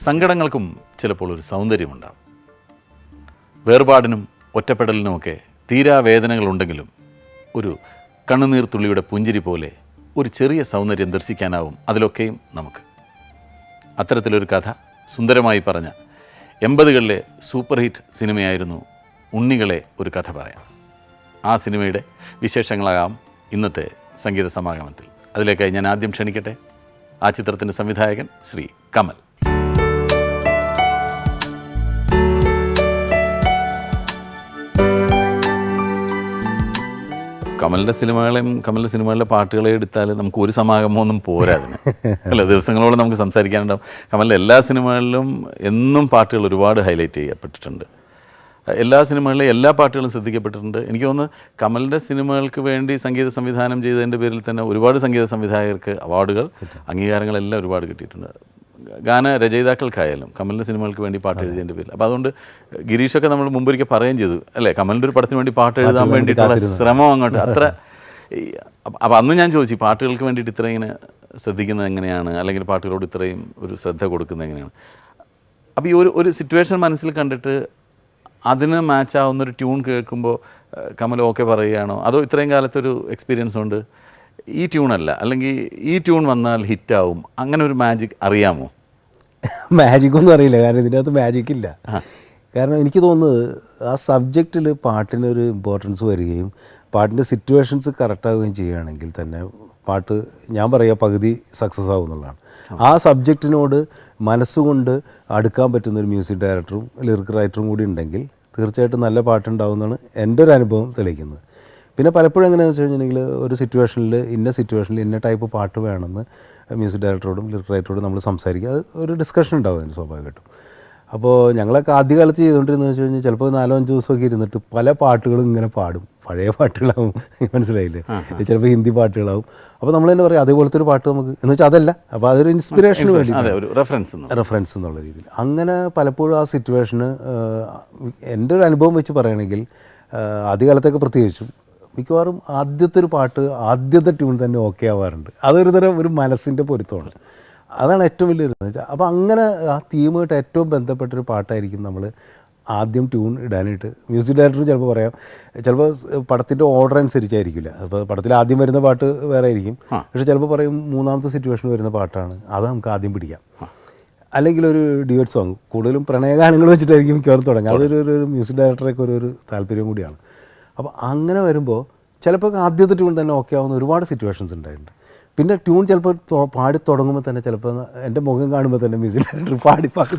സങ്കടങ്ങൾക്കും ചിലപ്പോൾ ഒരു സൗന്ദര്യമുണ്ടാവും. വേർപാടിനും ഒറ്റപ്പെടലിനുമൊക്കെ തീരാ വേദനകളുണ്ടെങ്കിലും ഒരു കണ്ണുനീർ തുള്ളിയുടെ പുഞ്ചിരി പോലെ ഒരു ചെറിയ സൗന്ദര്യം ദർശിക്കാനാവും അതിലൊക്കെയും നമുക്ക്. അത്തരത്തിലൊരു കഥ സുന്ദരമായി പറഞ്ഞ എൺപതുകളിലെ സൂപ്പർ ഹിറ്റ് സിനിമയായിരുന്നു ഉണ്ണികളെ ഒരു കഥ പറയാം ആ സിനിമയുടെ വിശേഷങ്ങളാകാം ഇന്നത്തെ സംഗീത സമാഗമത്തിൽ അതിലേക്കായി ഞാൻ ആദ്യം ക്ഷണിക്കട്ടെ. ആ ചിത്രത്തിന്റെ സംവിധായകൻ ശ്രീ കമൽ. കമലിന്റെ സിനിമകളെയും കമലിന്റെ സിനിമകളിലെ പാട്ടുകളെ എടുത്താൽ നമുക്ക് ഒരു സമാഗമമൊന്നും പോരാ അതിന്. അല്ല ദിവസങ്ങളോളം നമുക്ക് സംസാരിക്കാനുണ്ടാവും. കമലിന്റെ എല്ലാ സിനിമകളിലും എന്നും പാട്ടുകൾ ഒരുപാട് ഹൈലൈറ്റ് ചെയ്യപ്പെട്ടിട്ടുണ്ട്. എല്ലാ സിനിമകളിലും എല്ലാ പാട്ടുകളും ശ്രദ്ധിക്കപ്പെട്ടിട്ടുണ്ട്. എനിക്ക് തോന്നുന്നു കമലിന്റെ സിനിമകൾക്ക് വേണ്ടി സംഗീത സംവിധാനം ചെയ്തതിന്റെ പേരിൽ തന്നെ ഒരുപാട് സംഗീത സംവിധായകർക്ക് അവാർഡുകൾ അംഗീകാരങ്ങളെല്ലാം ഒരുപാട് കിട്ടിയിട്ടുണ്ട്. ഗാന രചയിതാക്കൾക്കായാലും കമലിന്റെ സിനിമകൾക്ക് വേണ്ടി പാട്ട് എഴുതിയതിന്റെ പേരിൽ. അപ്പോൾ അതുകൊണ്ട് ഗിരീഷൊക്കെ നമ്മൾ മുമ്പൊരിക്കൽ പറയുകയും ചെയ്തു. അല്ലേ? കമലിന്റെ ഒരു പടത്തിന് വേണ്ടി പാട്ട് എഴുതാൻ വേണ്ടിയിട്ടുള്ള ശ്രമം അങ്ങോട്ട്. അത്ര അപ്പോൾ അന്ന് ഞാൻ ചോദിച്ചു പാട്ടുകൾക്ക് വേണ്ടിയിട്ട് ഇത്ര ഇങ്ങനെ ശ്രദ്ധിക്കുന്നത് എങ്ങനെയാണ്? അല്ലെങ്കിൽ പാട്ടുകളോട് ഇത്രയും ഒരു ശ്രദ്ധ കൊടുക്കുന്നത് എങ്ങനെയാണ്? അപ്പോൾ ഈ ഒരു ഒരു സിറ്റുവേഷൻ മനസ്സിൽ കണ്ടിട്ട് അതിന് മാച്ച് ആവുന്ന ഒരു ട്യൂൺ കേൾക്കുമ്പോൾ കമൽ ഓക്കെ പറയുകയാണോ? അതോ ഇത്രയും കാലത്തൊരു എക്സ്പീരിയൻസ് ഉണ്ട്? ഈ ട്യൂണല്ല അല്ലെങ്കിൽ ഈ ട്യൂൺ വന്നാൽ ഹിറ്റാവും അങ്ങനെ ഒരു മാജിക് അറിയാമോ? മാജിക് ഒന്നും അറിയില്ല. കാരണം ഇതിന്റെ അകത്ത് മാജിക് ഇല്ല കാരണം എനിക്ക് തോന്നുന്നത് ആ സബ്ജക്റ്റിൽ പാട്ടിനൊരു ഇമ്പോർട്ടൻസ് വരികയും പാട്ടിന്റെ സിറ്റുവേഷൻസ് കറക്റ്റാവുകയും ചെയ്യുകയാണെങ്കിൽ തന്നെ പാട്ട് ഞാൻ പറയുക പകുതി സക്സസ് ആവും എന്നുള്ളതാണ്. ആ. സബ്ജക്റ്റിനോട് മനസ്സുകൊണ്ട് അടുക്കാൻ പറ്റുന്ന ഒരു മ്യൂസിക് ഡയറക്ടറും ലിറിക് റൈറ്ററും കൂടി ഉണ്ടെങ്കിൽ തീർച്ചയായിട്ടും നല്ല പാട്ടുണ്ടാവുമെന്നാണ് എന്റെ ഒരു അനുഭവം തെളിയിക്കുന്നത്. പിന്നെ പലപ്പോഴും എങ്ങനെയാണെന്ന് വെച്ച് കഴിഞ്ഞിട്ടുണ്ടെങ്കിൽ ഒരു സിറ്റുവേഷനിൽ ഇന്ന സിറ്റുവേഷനിൽ ഇന്ന ടൈപ്പ് പാട്ട് വേണമെന്ന് മ്യൂസിക് ഡയറക്ടറോടും ലിറിക് റൈറ്ററോടും നമ്മൾ സംസാരിക്കുക അത് ഒരു ഡിസ്കഷൻ ഉണ്ടാവും അതിന് സ്വാഭാവികമായിട്ടും. അപ്പോൾ ഞങ്ങളൊക്കെ ആദ്യകാലത്ത് ചെയ്തുകൊണ്ടിരുന്നത് വെച്ച് കഴിഞ്ഞാൽ ചിലപ്പോൾ നാലോ അഞ്ച് ദിവസമൊക്കെ ഇരുന്നിട്ട് പല പാട്ടുകളും ഇങ്ങനെ പാടും. പഴയ പാട്ടുകളാവും. മനസ്സിലായില്ലേ? ചിലപ്പോൾ ഹിന്ദി പാട്ടുകളാവും. അപ്പോൾ നമ്മൾ തന്നെ പറയും അതേപോലത്തെ ഒരു പാട്ട് നമുക്ക് എന്ന് വെച്ചാൽ അതല്ല. അപ്പോൾ അതൊരു ഇൻസ്പിറേഷന് വേണ്ടി റെഫറൻസ് റെഫറൻസ് എന്നുള്ള രീതിയിൽ. അങ്ങനെ പലപ്പോഴും ആ സിറ്റുവേഷന് എന്റെ ഒരു അനുഭവം വെച്ച് പറയുകയാണെങ്കിൽ ആദ്യകാലത്തൊക്കെ പ്രത്യേകിച്ചും മിക്കവാറും ആദ്യത്തെ ഒരു പാട്ട് ആദ്യത്തെ ട്യൂൺ തന്നെ ഓക്കെ ആവാറുണ്ട്. അതൊരു തരം ഒരു മനസ്സിന്റെ പൊരുത്തമാണ്. അതാണ് ഏറ്റവും വലിയ ഒരു വെച്ചാൽ അപ്പോൾ അങ്ങനെ ആ തീമുമായിട്ട് ഏറ്റവും ബന്ധപ്പെട്ടൊരു പാട്ടായിരിക്കും നമ്മൾ ആദ്യം ട്യൂൺ ഇടാനായിട്ട്. മ്യൂസിക് ഡയറക്ടർ ചിലപ്പോൾ പറയാം ചിലപ്പോൾ പടത്തിന്റെ ഓർഡർ അനുസരിച്ചായിരിക്കില്ല. അപ്പോൾ പടത്തിൽ ആദ്യം വരുന്ന പാട്ട് വേറെ ആയിരിക്കും. പക്ഷേ ചിലപ്പോൾ പറയും മൂന്നാമത്തെ സിറ്റുവേഷൻ വരുന്ന പാട്ടാണ്. അത് നമുക്ക് ആദ്യം പിടിക്കാം. അല്ലെങ്കിൽ ഒരു ഡിവേറ്റ് സോങ് കൂടുതലും പ്രണയഗാനങ്ങൾ വെച്ചിട്ടായിരിക്കും മിക്കവാറും തുടങ്ങുക. അതൊരു ഒരു മ്യൂസിക് ഡയറക്ടറൊക്കെ ഒരു ഒരു താല്പര്യം കൂടിയാണ്. അപ്പോൾ അങ്ങനെ വരുമ്പോൾ ചിലപ്പോൾ ആദ്യത്തെ ട്യൂൺ തന്നെ ഓക്കെ ആവുന്ന ഒരുപാട് സിറ്റുവേഷൻസ് ഉണ്ടായിട്ടുണ്ട്. പിന്നെ ട്യൂൺ ചിലപ്പോൾ പാടി തുടങ്ങുമ്പോൾ തന്നെ ചിലപ്പോൾ എന്റെ മുഖം കാണുമ്പോൾ തന്നെ മ്യൂസിക് ഡയറക്ടർ പാടി പാടി.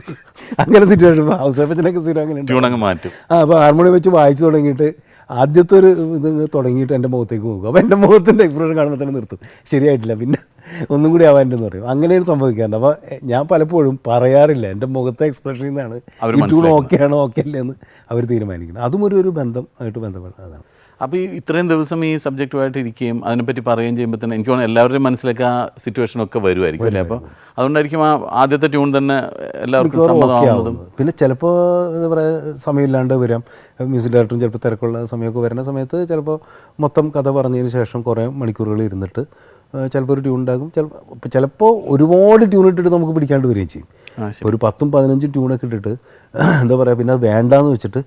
അങ്ങനെ സിറ്റുവേഷൻ ഹൗസ് വൈഫിനൊക്കെ സ്ഥിരം അങ്ങനെ ട്യൂൺ അങ്ങ് മാറ്റും. ആ അപ്പോൾ ഹാർമോണിയം വെച്ച് വായിച്ചു തുടങ്ങിയിട്ട് ആദ്യത്തെ ഒരു ഇത് തുടങ്ങിയിട്ട് എന്റെ മുഖത്തേക്ക് പോകും അപ്പോൾ എന്റെ മുഖത്തിന്റെ എക്സ്പ്രഷൻ കാണുമ്പോൾ തന്നെ നിർത്തും. ശരിയായിട്ടില്ല പിന്നെ ഒന്നും കൂടി ആവാന്റെ പറയും. അങ്ങനെയാണ് സംഭവിക്കാറുണ്ട്. അപ്പോൾ ഞാൻ പലപ്പോഴും പറയാറില്ല എന്റെ മുഖത്തെ എക്സ്പ്രഷനിൽ നിന്നാണ് ഈ ട്യൂൺ ഓക്കെ ആണോ ഓക്കെ അല്ലേ എന്ന് അവർ തീരുമാനിക്കുന്നത് അതും ഒരു ഒരു ബന്ധം ആയിട്ട് ബന്ധപ്പെട്ട അതാണ് അപ്പോൾ ഈ ഇത്രയും ദിവസം ഈ സബ്ജക്റ്റുമായിട്ട് ഇരിക്കുകയും അതിനെപ്പറ്റി പറയുകയും ചെയ്യുമ്പോൾ തന്നെ എനിക്ക് തോന്നുന്നു എല്ലാവരുടെയും മനസ്സിലേക്ക് ആ സിറ്റുവേഷനൊക്കെ വരുമായിരിക്കും അല്ലേ? അപ്പോൾ അതുകൊണ്ടായിരിക്കും ആ ആദ്യത്തെ ട്യൂൺ തന്നെ എല്ലാവർക്കും സമ്മതമാവുന്നതും പിന്നെ ചിലപ്പോൾ എന്താ പറയുക സമയമില്ലാണ്ട് വരാം. മ്യൂസിക് ഡയറക്ടറും ചിലപ്പോൾ തിരക്കുള്ള സമയമൊക്കെ വരുന്ന സമയത്ത് ചിലപ്പോൾ മൊത്തം കഥ പറഞ്ഞതിന് ശേഷം കുറേ മണിക്കൂറുകൾ ഇരുന്നിട്ട് ചിലപ്പോൾ ഒരു ട്യൂൺ ഉണ്ടാകും. ചിലപ്പോൾ ചിലപ്പോൾ ഒരുപാട് ട്യൂൺ ഇട്ടിട്ട് നമുക്ക് പിടിക്കാണ്ട് വരികയും ചെയ്യും. ഒരു പത്തും പതിനഞ്ചും ട്യൂണൊക്കെ ഇട്ടിട്ട് എന്താ പറയുക പിന്നെ അത് വേണ്ടാന്ന് വെച്ചിട്ട്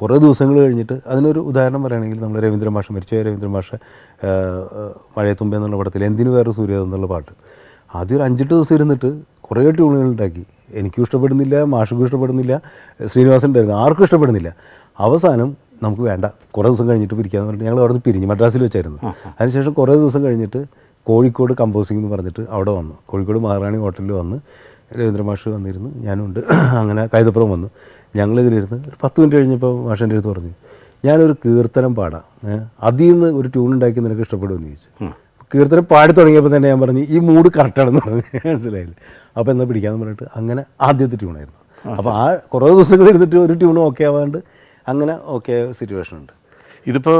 കുറേ ദിവസങ്ങൾ കഴിഞ്ഞിട്ട് അതിനൊരു ഉദാഹരണം പറയുകയാണെങ്കിൽ നമ്മൾ രവീന്ദ്രൻ മാഷ് മരിച്ച രവീന്ദ്രൻ മാഷ മഴയത്തുമ്പ എന്നുള്ള പടത്തിൽ എന്തിനു വേറെ സൂര്യ എന്നുള്ള പാട്ട്. ആദ്യം ഒരു അഞ്ചെട്ട് ദിവസം ഇരുന്നിട്ട് കുറേ ട്യൂണുകൾ ഉണ്ടാക്കി. എനിക്കും ഇഷ്ടപ്പെടുന്നില്ല മാഷുക്കും ഇഷ്ടപ്പെടുന്നില്ല ശ്രീനിവാസൻ ഉണ്ടായിരുന്നു ആർക്കും ഇഷ്ടപ്പെടുന്നില്ല. അവസാനം നമുക്ക് വേണ്ട കുറേ ദിവസം കഴിഞ്ഞിട്ട് പിരിക്കാന്ന് പറഞ്ഞിട്ട് ഞങ്ങൾ അവിടെ നിന്ന് പിരിഞ്ഞു മദ്രാസിൽ വെച്ചായിരുന്നു. അതിനുശേഷം കുറേ ദിവസം കഴിഞ്ഞിട്ട് കോഴിക്കോട് കമ്പോസിംഗ് എന്ന് പറഞ്ഞിട്ട് അവിടെ വന്നു. കോഴിക്കോട് മഹാറാണി ഹോട്ടലിൽ വന്ന് രവീന്ദ്ര മാഷ് വന്നിരുന്നു. ഞാനുണ്ട്. അങ്ങനെ കൈതപ്പുറം വന്നു. ഞങ്ങളിങ്ങനെ ഇരുന്ന് ഒരു പത്ത് മിനിറ്റ് കഴിഞ്ഞപ്പോൾ മാഷന്റെ അടുത്ത് പറഞ്ഞു ഞാനൊരു കീർത്തനം പാടാം. അതിൽ നിന്ന് ഒരു ട്യൂൺ ഉണ്ടാക്കി നിനക്ക് ഇഷ്ടപ്പെടുമെന്ന് ചോദിച്ചു. കീർത്തനം പാടി തുടങ്ങിയപ്പോൾ തന്നെ ഞാൻ പറഞ്ഞു ഈ മൂഡ് കറക്റ്റാണെന്ന് പറഞ്ഞു. മനസ്സിലായില്ലേ? അപ്പോൾ എന്നാൽ പിടിക്കാമെന്ന് പറഞ്ഞിട്ട് അങ്ങനെ ആദ്യത്തെ ട്യൂണായിരുന്നു അപ്പോൾ ആ. കുറേ ദിവസങ്ങൾ ഇരുന്നിട്ട് ഒരു ട്യൂൺ ഓക്കെ ആവാണ്ട് അങ്ങനെ ഓക്കെ സിറ്റുവേഷൻ ഉണ്ട്. ഇതിപ്പോൾ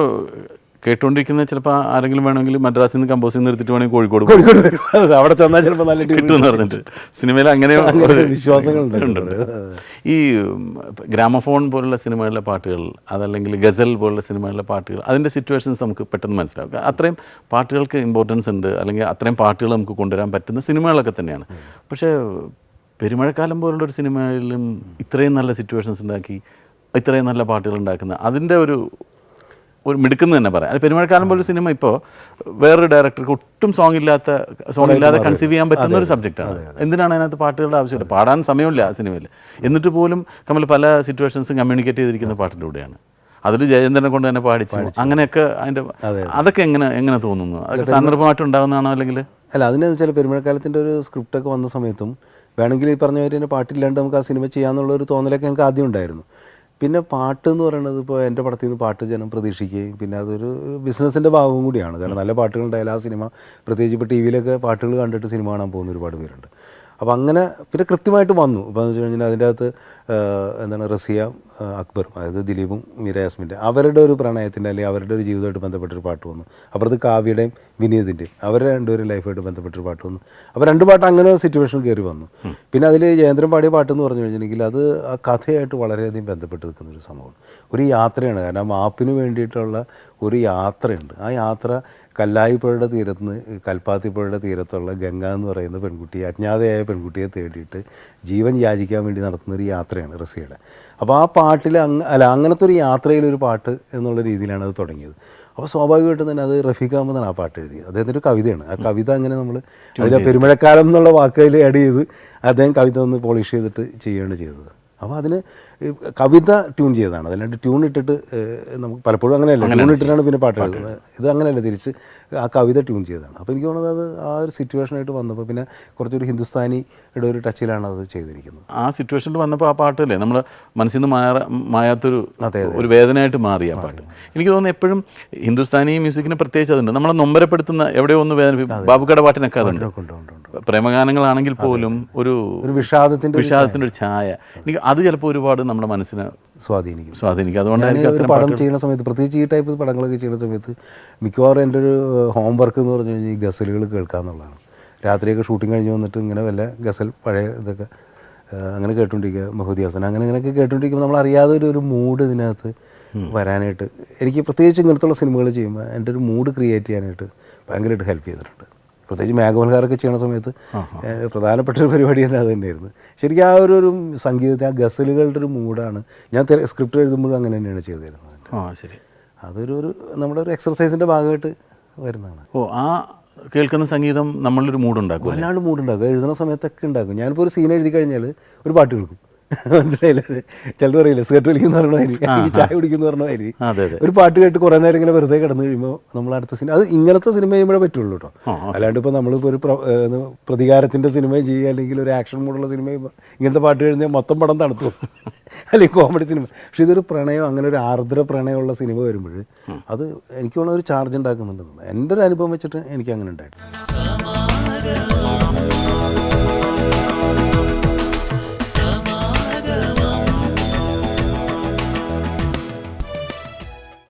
കേട്ടുകൊണ്ടിരിക്കുന്ന ചിലപ്പോൾ ആരെങ്കിലും വേണമെങ്കിൽ മദ്രാസിൽ നിന്ന് കമ്പോസ് നിർത്തിട്ട് വേണമെങ്കിൽ കോഴിക്കോട് കോഴിക്കോട് അവിടെ ചെന്നാൽ ചിലപ്പോൾ നല്ല കിട്ടുമെന്ന് പറഞ്ഞിട്ട്. സിനിമയിൽ അങ്ങനെ വിശ്വാസങ്ങൾ വിശ്വാസങ്ങളുണ്ട്. ഈ ഗ്രാമഫോൺ പോലുള്ള സിനിമകളിലെ പാട്ടുകൾ അതല്ലെങ്കിൽ ഗസൽ പോലുള്ള സിനിമകളിലെ പാട്ടുകൾ അതിന്റെ സിറ്റുവേഷൻസ് നമുക്ക് പെട്ടെന്ന് മനസ്സിലാവും അത്രയും പാട്ടുകൾക്ക് ഇമ്പോർട്ടൻസ് ഉണ്ട് അല്ലെങ്കിൽ അത്രയും പാട്ടുകൾ നമുക്ക് കൊണ്ടുവരാൻ പറ്റുന്ന സിനിമകളൊക്കെ തന്നെയാണ്. പക്ഷേ പെരുമഴക്കാലം പോലുള്ള ഒരു സിനിമയിലും ഇത്രയും നല്ല സിറ്റുവേഷൻസ് ഉണ്ടാക്കി ഇത്രയും നല്ല പാട്ടുകൾ ഉണ്ടാക്കുന്ന അതിന്റെ ഒരു ഒരു മിടുക്കുന്ന തന്നെ പറയാം. പെരുമഴക്കാലം പോലെ സിനിമ ഇപ്പോൾ വേറൊരു ഡയറക്ടർക്ക് ഒട്ടും സോങ് ഇല്ലാത്ത സോങ് ഇല്ലാതെ കൺസീവ് ചെയ്യാൻ പറ്റുന്ന ഒരു സബ്ജക്റ്റാണ് എന്തിനാണ് അതിനകത്ത് പാട്ടുകളുടെ ആവശ്യമില്ല? പാടാൻ സമയമില്ല ആ സിനിമയിൽ എന്നിട്ട് പോലും കമൽ പല സിറ്റുവേഷൻസ് കമ്മ്യൂണിക്കേറ്റ് ചെയ്തിരിക്കുന്ന പാട്ടിന്റെ കൂടെയാണ്. അതിൽ ജയചന്ദ്രനെ കൊണ്ട് തന്നെ പാടിച്ചു. അങ്ങനെയൊക്കെ അതിന്റെ അതൊക്കെ എങ്ങനെ എങ്ങനെ തോന്നുന്നു? അതൊക്കെ സന്ദർഭമായിട്ട് ഉണ്ടാകുന്നതാണോ അല്ലെങ്കിൽ? അല്ല അതിനെന്ന് വെച്ചാൽ പെരുമഴക്കാലത്തിന്റെ ഒരു സ്ക്രിപ്റ്റൊക്കെ വന്ന സമയത്തും വേണമെങ്കിൽ ഈ പറഞ്ഞ മാതിരി തന്നെ പാട്ടില്ലാണ്ട് നമുക്ക് ആ സിനിമ ചെയ്യാന്നുള്ള ഒരു തോന്നലൊക്കെ ഞങ്ങൾക്ക് ആദ്യം ഉണ്ടായിരുന്നു. പിന്നെ പാട്ട് എന്ന് പറയുന്നത് ഇപ്പോൾ എന്റെ പടത്തിൽ നിന്ന് പാട്ട് ജനം പ്രതീക്ഷിക്കുകയും പിന്നെ അതൊരു ബിസിനസ്സിന്റെ ഭാഗവും കൂടിയാണ്. കാരണം നല്ല പാട്ടുകളുണ്ടായാലും ആ സിനിമ പ്രത്യേകിച്ച് ഇപ്പോൾ ടി വിയിലൊക്കെ പാട്ടുകൾ കണ്ടിട്ട് സിനിമ കാണാൻ പോകുന്ന ഒരുപാട് പേരുണ്ട്. അപ്പോൾ അങ്ങനെ പിന്നെ കൃത്യമായിട്ട് വന്നു. ഇപ്പോൾ എന്ന് വെച്ച് കഴിഞ്ഞാൽ അതിന്റെ അകത്ത് എന്താണ് റസിയ അക്ബറും അതായത് ദിലീപും മീര യാസ്മിന്റെ അവരുടെ ഒരു പ്രണയത്തിന്റെ അല്ലെങ്കിൽ അവരുടെ ഒരു ജീവിതമായിട്ട് ബന്ധപ്പെട്ടൊരു പാട്ട് വന്നു. അപ്പുറത്ത് കാവ്യയുടെയും വിനീതിന്റെയും അവരുടെ രണ്ടുപേരും ലൈഫായിട്ട് ബന്ധപ്പെട്ടൊരു പാട്ട് വന്നു. അപ്പോൾ രണ്ട് പാട്ട് അങ്ങനെ സിറ്റുവേഷനിൽ കയറി വന്നു. പിന്നെ അതിൽ ജയേന്ദ്രൻ പാടിയ പാട്ട് എന്ന് പറഞ്ഞു കഴിഞ്ഞിട്ടുണ്ടെങ്കിൽ അത് ആ കഥയായിട്ട് വളരെയധികം ബന്ധപ്പെട്ട് നിൽക്കുന്ന ഒരു സംഭവമാണ്. ഒരു യാത്രയാണ്. കാരണം ആപ്പിന് മാപ്പിന് വേണ്ടിയിട്ടുള്ള ഒരു യാത്രയുണ്ട്. ആ യാത്ര കല്ലായിപ്പുഴയുടെ തീരത്ത് നിന്ന് കൽപ്പാത്തിപ്പുഴയുടെ തീരത്തുള്ള ഗംഗ എന്ന് പറയുന്ന പെൺകുട്ടിയെ അജ്ഞാതയായ പെൺകുട്ടിയെ തേടിയിട്ട് ജീവൻ യാചിക്കാൻ വേണ്ടി നടത്തുന്ന ഒരു യാത്രയാണ് റസിയുടെ അപ്പോൾ ആ പാട്ടിൽ അങ്ങ് അല്ല അങ്ങനത്തെ ഒരു യാത്രയിലൊരു പാട്ട് എന്നുള്ള രീതിയിലാണ് അത് തുടങ്ങിയത്. അപ്പോൾ സ്വാഭാവികമായിട്ടും തന്നെ അത് റഫീഖ് അഹമ്മദാണ് ആ പാട്ട് എഴുതിയത്. അദ്ദേഹത്തിന്റെ ഒരു കവിതയാണ്. ആ കവിത അങ്ങനെ നമ്മൾ അതിലെ പെരുമഴക്കാലം എന്നുള്ള വാക്കുകളിൽ ആഡ് ചെയ്ത് അദ്ദേഹം കവിത ഒന്ന് പോളിഷ് ചെയ്തിട്ട് ചെയ്യുകയാണ് ചെയ്തത്. അപ്പോൾ അതിന് കവിത ട്യൂൺ ചെയ്തതാണ്. അതല്ലാണ്ട് ട്യൂൺ ഇട്ടിട്ട് നമുക്ക് പലപ്പോഴും അങ്ങനെയല്ല? ട്യൂൺ ഇട്ടിട്ടാണ് പിന്നെ പാട്ട് എഴുതുന്നത് ഇത് അങ്ങനെയല്ല തിരിച്ച് ആ കവിത ട്യൂൺ ചെയ്തതാണ്. അപ്പോൾ എനിക്ക് തോന്നുന്നത് അത് ആ ഒരു സിറ്റുവേഷനായിട്ട് വന്നപ്പോൾ പിന്നെ കുറച്ചൊരു ഹിന്ദുസ്ഥാനിയുടെ ഒരു ടച്ചിലാണ് അത് ചെയ്തിരിക്കുന്നത്. ആ സിറ്റുവേഷനിൽ വന്നപ്പോൾ ആ പാട്ടല്ലേ നമ്മൾ മനസ്സിൽ നിന്ന് മാറ മായാത്തൊരു ഒരു വേദനയായിട്ട് മാറി ആ പാട്ട്. എനിക്ക് തോന്നുന്നു എപ്പോഴും ഹിന്ദുസ്ഥാനി മ്യൂസിക്കിന് പ്രത്യേകിച്ച് അതുണ്ട്. നമ്മളെ നൊമ്പരപ്പെടുത്തുന്ന എവിടെയോ ഒന്ന് വേദന ബാബുക്കയുടെ പാട്ടിനൊക്കെ അതുണ്ട്. പ്രേമഗാനങ്ങളാണെങ്കിൽ പോലും ഒരു വിഷാദത്തിന്റെ വിഷാദത്തിന്റെ ഒരു ഛായ. എനിക്ക് അത് ചിലപ്പോൾ ഒരുപാട് നമ്മുടെ മനസ്സിനെ സ്വാധീനിക്കും. സ്വാധീനിക്കും. അതുകൊണ്ട് ഒരു പടം ചെയ്യുന്ന സമയത്ത് പ്രത്യേകിച്ച് ഈ ടൈപ്പ് പടങ്ങളൊക്കെ ചെയ്യുന്ന സമയത്ത് മിക്കവാറും എന്റെ ഒരു ഹോംവർക്ക് എന്ന് പറഞ്ഞു കഴിഞ്ഞാൽ ഈ ഗസലുകൾ കേൾക്കുക എന്നുള്ളതാണ് രാത്രിയൊക്കെ ഷൂട്ടിംഗ് കഴിഞ്ഞ് വന്നിട്ട് ഇങ്ങനെ വല്ല ഗസൽ പഴയ ഇതൊക്കെ അങ്ങനെ കേട്ടുകൊണ്ടിരിക്കുക മഹൂദി അങ്ങനെ അങ്ങനെയൊക്കെ കേട്ടുകൊണ്ടിരിക്കുമ്പോൾ നമ്മൾ അറിയാതെ ഒരു ഒരു മൂഡ് ഇതിനകത്ത് വരാനായിട്ട്. എനിക്ക് പ്രത്യേകിച്ച് ഇങ്ങനത്തുള്ള സിനിമകൾ ചെയ്യുമ്പോൾ എന്റെ ഒരു മൂഡ് ക്രിയേറ്റ് ചെയ്യാനായിട്ട് ഭയങ്കരമായിട്ട് ഹെൽപ്പ് ചെയ്തിട്ടുണ്ട്. പ്രത്യേകിച്ച് മേഘമൽഹാരൊക്കെ ചെയ്യണ സമയത്ത് പ്രധാനപ്പെട്ട ഒരു പരിപാടി തന്നെ അത് തന്നെയായിരുന്നു ശരിക്കും ആ ഒരു ഒരു സംഗീതത്തെ ആ ഗസലുകളുടെ ഒരു മൂഡാണ് ഞാൻ സ്ക്രിപ്റ്റ് എഴുതുമ്പോഴും അങ്ങനെ തന്നെയാണ് ചെയ്തു തരുന്നത് ആ ശരി. അതൊരു ഒരു നമ്മുടെ ഒരു എക്സർസൈസിന്റെ ഭാഗമായിട്ട് വരുന്നതാണ്. ഓ ആ കേൾക്കുന്ന സംഗീതം നമ്മളൊരു മൂഡുണ്ടാക്കും വല്ലാണ്ട് മൂഡുണ്ടാക്കും എഴുതുന്ന സമയത്തൊക്കെ ഉണ്ടാക്കും. ഞാനിപ്പോൾ ഒരു സീൻ എഴുതി കഴിഞ്ഞാൽ ഒരു പാട്ട് കേൾക്കും. മനസ്സിലായില്ലേ? ചിലത് പറയില്ല സിഗരറ്റ് വലിക്കുന്ന പറഞ്ഞ അല്ലെങ്കിൽ ചായ കുടിക്കുന്ന പറഞ്ഞ മാതിരി അതെ അതെ. ഒരു പാട്ട് കേട്ട് കുറേ നേരം ഇങ്ങനെ വെറുതെ കിടന്നു കഴിയുമ്പോൾ നമ്മൾ അടുത്ത സിനിമ അത് ഇങ്ങനത്തെ സിനിമ ചെയ്യുമ്പോഴേ പറ്റുള്ളൂ കേട്ടോ അല്ലാണ്ട് ഇപ്പോൾ നമ്മളിപ്പോൾ ഒരു പ്രതികാരത്തിന്റെ സിനിമ ചെയ്യുക അല്ലെങ്കിൽ ഒരു ആക്ഷൻ മൂടുള്ള സിനിമ ചെയ്യുമ്പോൾ ഇങ്ങനത്തെ പാട്ട് കഴിഞ്ഞാൽ മൊത്തം പടം തണുത്തു. അല്ലെങ്കിൽ കോമഡി സിനിമ. പക്ഷെ ഇതൊരു പ്രണയം അങ്ങനെ ഒരു ആർദ്ര പ്രണയമുള്ള സിനിമ വരുമ്പോൾ അത് എനിക്ക് തോന്നുന്ന ഒരു ചാർജ് ഉണ്ടാക്കുന്നുണ്ടെന്നുള്ളത് എന്റെ ഒരു അനുഭവം വെച്ചിട്ട് എനിക്ക് അങ്ങനെ ഉണ്ടായിട്ടുണ്ട്.